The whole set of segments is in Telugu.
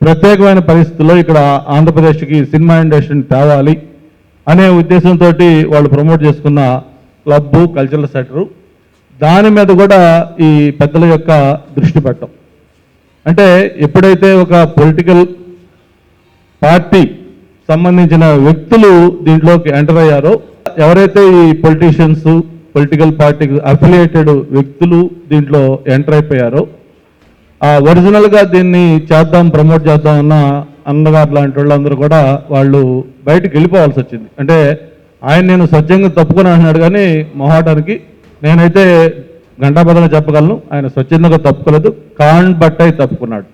ప్రత్యేకమైన పరిస్థితుల్లో ఇక్కడ ఆంధ్రప్రదేశ్కి సినిమా ఇండస్ట్రీని తేవాలి అనే ఉద్దేశంతో వాళ్ళు ప్రమోట్ చేసుకున్న క్లబ్బు కల్చరల్ సెంటరు. దాని మీద కూడా ఈ పెద్దల యొక్క దృష్టి పెట్టం. అంటే ఎప్పుడైతే ఒక పొలిటికల్ పార్టీ సంబంధించిన వ్యక్తులు దీంట్లోకి ఎంటర్ అయ్యారో ఎవరైతే ఈ పొలిటీషియన్స్ పొలిటికల్ పార్టీకి అఫిలియేటెడ్ వ్యక్తులు దీంట్లో ఎంటర్ అయిపోయారో ఒరిజినల్గా దీన్ని చేద్దాం ప్రమోట్ చేద్దాం అన్న అన్నగారు లాంటి వాళ్ళందరూ కూడా వాళ్ళు బయటికి వెళ్ళిపోవాల్సి వచ్చింది. అంటే ఆయన నేను స్వచ్ఛంగా తప్పుకుని అంటున్నాడు కానీ మొహాటానికి నేనైతే గంటాపదన చెప్పగలను ఆయన స్వచ్ఛందంగా తప్పుకోలేదు కాన్ బట్టై తప్పుకున్నాడు.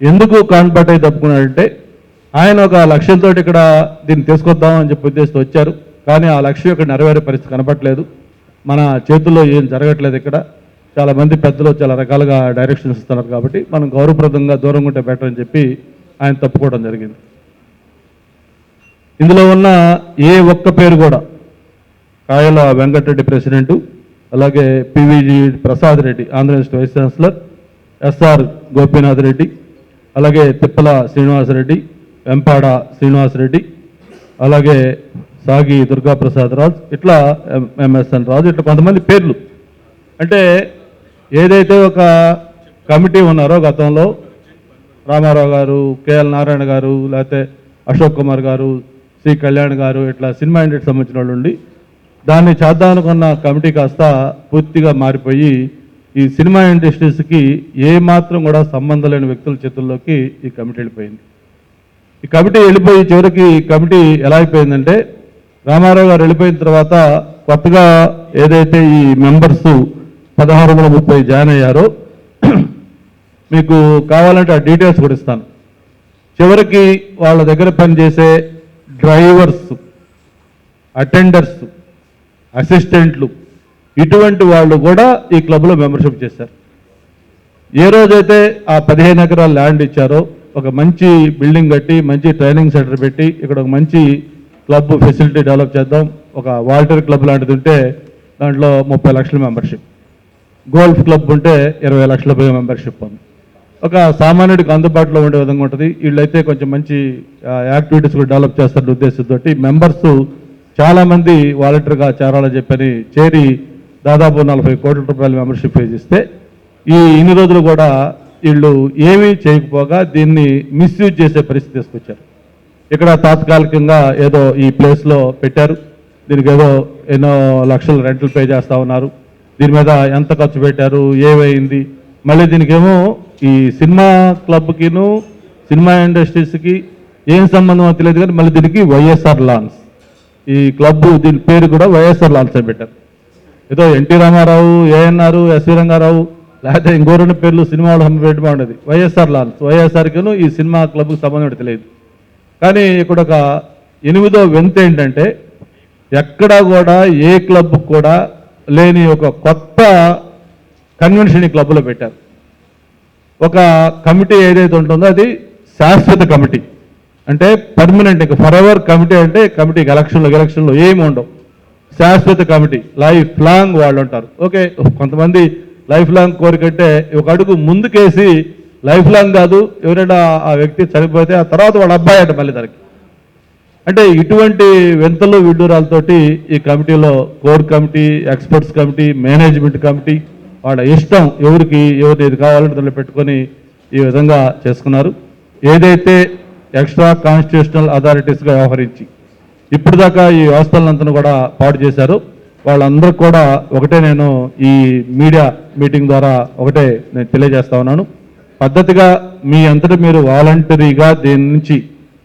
ఎందుకు కాన్ బట్టై తప్పుకున్నాడంటే ఆయన ఒక లక్ష్యంతో ఇక్కడ దీన్ని తీసుకొద్దాం అని చెప్పి ఉద్దేశంతో వచ్చారు. కానీ ఆ లక్ష్యం ఇక్కడ నెరవేరే పరిస్థితి కనపట్లేదు మన చేతుల్లో ఏం జరగట్లేదు ఇక్కడ. చాలా మంది పెద్దలు చాలా రకాలుగా డైరెక్షన్స్ ఇస్తున్నారు కాబట్టి మనం గౌరవప్రదంగా దూరంగా ఉంటే బెటర్ అని చెప్పి ఆయన తప్పుకోవడం జరిగింది. ఇందులో ఉన్న ఏ ఒక్క పేరు కూడా కాయల వెంకటరెడ్డి ప్రెసిడెంటు అలాగే PVG Prasad Reddy Andhra Pradesh vice chancellor SR Gopinath Reddy అలాగే తిప్పల శ్రీనివాసరెడ్డి వెంపాడ శ్రీనివాసరెడ్డి అలాగే సాగి దుర్గాప్రసాద్ రాజ్ ఇట్లా ఎం- ఎంఎస్ఎన్ రాజు ఇట్లా కొంతమంది పేర్లు. అంటే ఏదైతే ఒక కమిటీ ఉన్నారో గతంలో రామారావు గారు కేఎల్ నారాయణ గారు లేకపోతే అశోక్ కుమార్ గారు సి కళ్యాణ్ గారు ఇట్లా సినిమా ఇండస్ట్రీకి సంబంధించిన వాళ్ళు ఉండి దాన్ని చేద్దామనుకున్న కమిటీ కాస్త పూర్తిగా మారిపోయి ఈ సినిమా ఇండస్ట్రీస్కి ఏ మాత్రం కూడా సంబంధం లేని వ్యక్తుల చేతుల్లోకి ఈ కమిటీ వెళ్ళిపోయింది. ఈ కమిటీ వెళ్ళిపోయి చివరికి ఈ కమిటీ ఎలా అయిపోయిందంటే రామారావు గారు వెళ్ళిపోయిన తర్వాత కొత్తగా ఏదైతే ఈ మెంబర్స్ పదహారు వందల ముప్పై జాయిన్ అయ్యారు. మీకు కావాలంటే ఆ డీటెయిల్స్ కూడా ఇస్తాను. చివరికి వాళ్ళ దగ్గర పనిచేసే డ్రైవర్స్ అటెండర్స్ అసిస్టెంట్లు ఇటువంటి వాళ్ళు కూడా ఈ క్లబ్లో మెంబర్షిప్ చేశారు. ఏ రోజైతే ఆ పదిహేను ఎకరాల ల్యాండ్ ఇచ్చారో ఒక మంచి బిల్డింగ్ కట్టి మంచి ట్రైనింగ్ సెంటర్ పెట్టి ఇక్కడ ఒక మంచి క్లబ్ ఫెసిలిటీ డెవలప్ చేద్దాం ఒక వాల్టర్ క్లబ్ లాంటిది ఉంటే దాంట్లో ముప్పై లక్షల మెంబర్షిప్. గోల్ఫ్ క్లబ్ ఉంటే ఇరవై లక్షల మెంబర్షిప్ ఉంది ఒక సామాన్యుడికి అందుబాటులో ఉండే విధంగా ఉంటుంది. వీళ్ళైతే కొంచెం మంచి యాక్టివిటీస్ కూడా డెవలప్ చేస్తారనే ఉద్దేశంతో మెంబర్స్ చాలామంది వాలంటీర్గా చేరాలని చెప్పని చేరి దాదాపు నలభై కోట్ల రూపాయల మెంబర్షిప్ ఫీజు ఇస్తే ఈ ఇన్ని రోజులు కూడా వీళ్ళు ఏమీ చేయకపోగా దీన్ని మిస్యూజ్ చేసే పరిస్థితి తీసుకొచ్చారు. ఇక్కడ తాత్కాలికంగా ఏదో ఈ ప్లేస్లో పెట్టారు. దీనికి ఏదో ఎన్నో లక్షలు రెంట్లు పే చేస్తా ఉన్నారు. దీని మీద ఎంత ఖర్చు పెట్టారు? ఏమైంది? మళ్ళీ దీనికేమో ఈ సినిమా క్లబ్కిను సినిమా ఇండస్ట్రీస్కి ఏం సంబంధం తెలియదు కానీ మళ్ళీ దీనికి వైఎస్ఆర్ లాన్స్. ఈ క్లబ్ దీని పేరు కూడా వైఎస్ఆర్ లాన్స్ అని పెట్టారు. ఏదో ఎన్టీ రామారావు ఏఎన్ఆర్ ఎస్వి రంగారావు లేకపోతే ఇంకో రెండు పేర్లు సినిమా వాళ్ళు హమ్మ పెట్టి వైఎస్ఆర్ లాన్స్. వైఎస్ఆర్కిను ఈ సినిమా క్లబ్కి సంబంధం తెలియదు. కానీ ఇక్కడ ఒక ఎనిమిదో వింత ఏంటంటే ఎక్కడా కూడా ఏ క్లబ్ కూడా లేని ఒక కొత్త కన్వెన్షన్ ఈ క్లబ్లో పెట్టారు. ఒక కమిటీ ఏదైతే ఉంటుందో అది శాశ్వత కమిటీ అంటే పర్మనెంట్ ఇంకా ఫర్ ఎవర్ కమిటీ అంటే కమిటీకి ఎలక్షన్లు ఎలక్షన్లు ఏమి ఉండవు. శాశ్వత కమిటీ లైఫ్ లాంగ్ వాళ్ళు ఉంటారు. ఓకే కొంతమంది లైఫ్ లాంగ్ కోరికంటే ఒక అడుగు ముందుకేసి లైఫ్ లాంగ్ కాదు. ఎవరైనా ఆ వ్యక్తి చనిపోతే ఆ తర్వాత వాళ్ళ అబ్బాయి అంట మళ్ళీ దానికి అంటే ఇటువంటి వింతలు విడ్డూరాలతోటి ఈ కమిటీలో core committee experts committee management committee వాళ్ళ ఇష్టం ఎవరికి ఎవరు ఏది కావాలంటే దాన్ని పెట్టుకొని ఈ విధంగా చేసుకున్నారు. ఏదైతే ఎక్స్ట్రా కాన్స్టిట్యూషనల్ అథారిటీస్గా వ్యవహరించి ఇప్పుడు దాకా ఈ వ్యవస్థలంతా కూడా పాటు చేశారు. వాళ్ళందరూ కూడా ఒకటే నేను ఈ మీడియా మీటింగ్ ద్వారా ఒకటే నేను తెలియజేస్తా ఉన్నాను. పద్ధతిగా మీ అంతటి మీరు వాలంటరీగా దీని నుంచి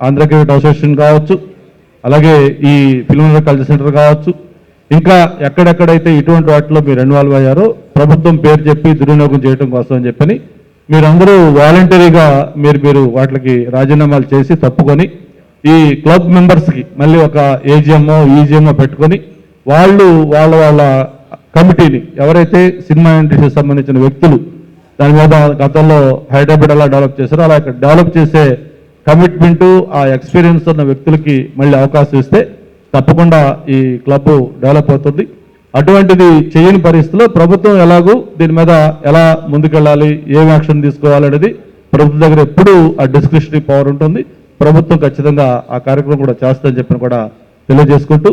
ఆంధ్ర అసోసియేషన్ కావచ్చు అలాగే ఈ ఫిల్మ్ కల్చర్ సెంటర్ కావచ్చు. ఇంకా ఎక్కడెక్కడైతే ఇటువంటి వాటిలో మీరు ఇన్వాల్వ్ అయ్యారో ప్రభుత్వం పేరు చెప్పి దుర్వినియోగం చేయడం కోసం అని చెప్పని మీరందరూ వాలంటరీగా మీరు మీరు వాటికి రాజీనామాలు చేసి తప్పుకొని ఈ క్లబ్ మెంబర్స్కి మళ్ళీ ఒక ఏజిఎంఓ ఈజిఎంఓ పెట్టుకొని వాళ్ళు వాళ్ళ వాళ్ళ కమిటీని ఎవరైతే సినిమా ఇండస్ట్రీకి సంబంధించిన వ్యక్తులు దాని మీద గతంలో హైదరాబాద్ ఎలా డెవలప్ చేశారో అలా ఇక్కడ డెవలప్ చేసే కమిట్మెంటు ఆ ఎక్స్పీరియన్స్ ఉన్న వ్యక్తులకి మళ్ళీ అవకాశం ఇస్తే తప్పకుండా ఈ క్లబ్ డెవలప్ అవుతుంది. అటువంటిది చేయని పరిస్థితిలో ప్రభుత్వం ఎలాగూ దీని మీద ఎలా ముందుకెళ్ళాలి ఏం యాక్షన్ తీసుకోవాలనేది ప్రభుత్వం దగ్గర ఎప్పుడూ ఆ డిస్క్రిప్షనరీ పవర్ ఉంటుంది. ప్రభుత్వం ఖచ్చితంగా ఆ కార్యక్రమం కూడా చేస్తుందని చెప్పిన కూడా తెలియజేసుకుంటూ